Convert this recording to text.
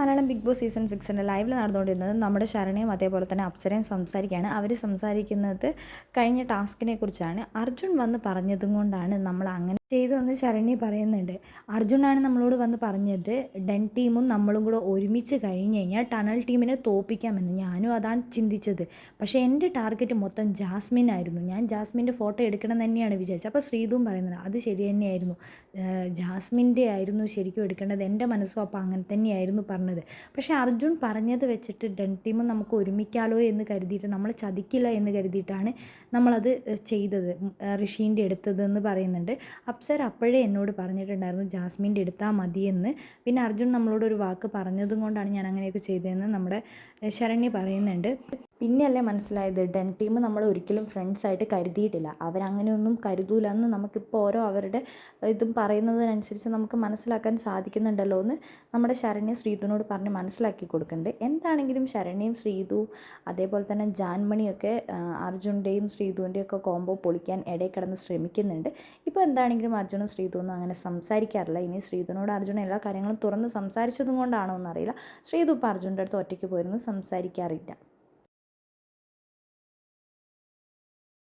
Malayalam big boss season സിക്സിന്റെ ലൈവിൽ നടന്നുകൊണ്ടിരുന്നത് നമ്മുടെ ശരണയും അതേപോലെ തന്നെ അപ്സരയും സംസാരിക്കുകയാണ്. അവർ സംസാരിക്കുന്നത് കഴിഞ്ഞ ടാസ്കിനെ കുറിച്ചാണ്. അർജുൻ വന്ന് പറഞ്ഞതും കൊണ്ടാണ് നമ്മൾ അങ്ങനെ ചെയ്തതെന്ന് ശരണി പറയുന്നുണ്ട്. അർജുനാണ് നമ്മളോട് വന്ന് പറഞ്ഞത് ഡെൻ ടീമും നമ്മളും കൂടെ ഒരുമിച്ച് കഴിഞ്ഞ് കഴിഞ്ഞാൽ ടണൽ ടീമിനെ തോപ്പിക്കാമെന്ന്. ഞാനും അതാണ് ചിന്തിച്ചത്. പക്ഷേ എന്റെ ടാർഗറ്റ് മൊത്തം ജാസ്മിൻ ആയിരുന്നു. ഞാൻ ജാസ്മിന്റെ ഫോട്ടോ എടുക്കണം തന്നെയാണ് വിചാരിച്ചത്. അപ്പോൾ ശ്രീതും പറയുന്നത് അത് ശരി തന്നെയായിരുന്നു. ജാസ്മിന്റെ ആയിരുന്നു ശരിക്കും എടുക്കേണ്ടത്. എന്റെ മനസ്സും അപ്പോൾ അങ്ങനെ തന്നെയായിരുന്നു പറഞ്ഞത്. പക്ഷേ അർജുൻ പറഞ്ഞത് വെച്ചിട്ട് ഡെൻ ടീമും നമുക്ക് ഒരുമിക്കാലോ എന്ന് കരുതിയിട്ട് നമ്മൾ ചതിക്കില്ല എന്ന് കരുതിയിട്ടാണ് നമ്മളത് ചെയ്തത് ഋഷീന്റെ എടുത്തതെന്ന് പറയുന്നുണ്ട്. അപ്സര അപ്പോഴേ എന്നോട് പറഞ്ഞിട്ടുണ്ടായിരുന്നു ജാസ്മിന്റെ എടുത്താൽ മതിയെന്ന് പിന്നെ അർജുൻ നമ്മളോട് ഒരു വാക്ക് പറഞ്ഞതും കൊണ്ടാണ് ഞാൻ അങ്ങനെയൊക്കെ ചെയ്തതെന്ന് നമ്മുടെ ശരണ്യ പറയുന്നുണ്ട്. പിന്നെയല്ലേ മനസ്സിലായത്? ഡെൻ ടീം നമ്മൾ ഒരിക്കലും ഫ്രണ്ട്സായിട്ട് കരുതിയിട്ടില്ല. അവരങ്ങനെയൊന്നും കരുതൂല എന്ന് നമുക്കിപ്പോൾ ഓരോ അവരുടെ ഇതും പറയുന്നതിനനുസരിച്ച് നമുക്ക് മനസ്സിലാക്കാൻ സാധിക്കുന്നുണ്ടല്ലോ എന്ന് നമ്മുടെ ശരണ്യ ശ്രീതുവിനോട് പറഞ്ഞ് മനസ്സിലാക്കി കൊടുക്കുന്നുണ്ട് എന്താണെങ്കിലും ശരണ്യയും ശ്രീതു അതേപോലെ തന്നെ ജാൻമണിയൊക്കെ അർജുന്റെയും ശ്രീതുവിന്റെയും ഒക്കെ കോംബോ പൊളിക്കാൻ ഇടയിൽ കിടന്ന് ശ്രമിക്കുന്നുണ്ട്. ഇപ്പോൾ എന്താണെങ്കിലും അർജുനും ശ്രീതുവൊന്നും അങ്ങനെ സംസാരിക്കാറില്ല. ഇനി ശ്രീതുവിനോട് അർജുൻ എല്ലാ കാര്യങ്ങളും തുറന്ന് സംസാരിച്ചതും കൊണ്ടാണോ എന്നറിയില്ല. ശ്രീതു ഇപ്പോൾ അർജുന്റെ അടുത്ത് ഒറ്റയ്ക്ക് പോയിരുന്നു സംസാരിക്കാറില്ല.